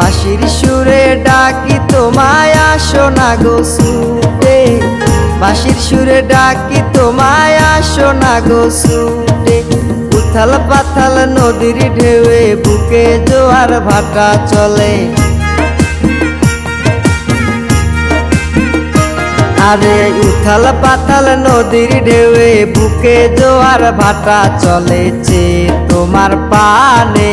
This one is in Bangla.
বাঁশির সুরে ডাকি তোমায় আসো না গো সুটে বাঁশির সুরে ডাকি তোমায় আসো না গো সুটে উথাল পাথাল নদীর ঢেউয়ে বুকে জোয়ার ভাটা চলে। আরে উথাল পাতাল নদীর ঢেউয়ে বুকে জোয়ার ভাটা চলেছে তোমার পানে।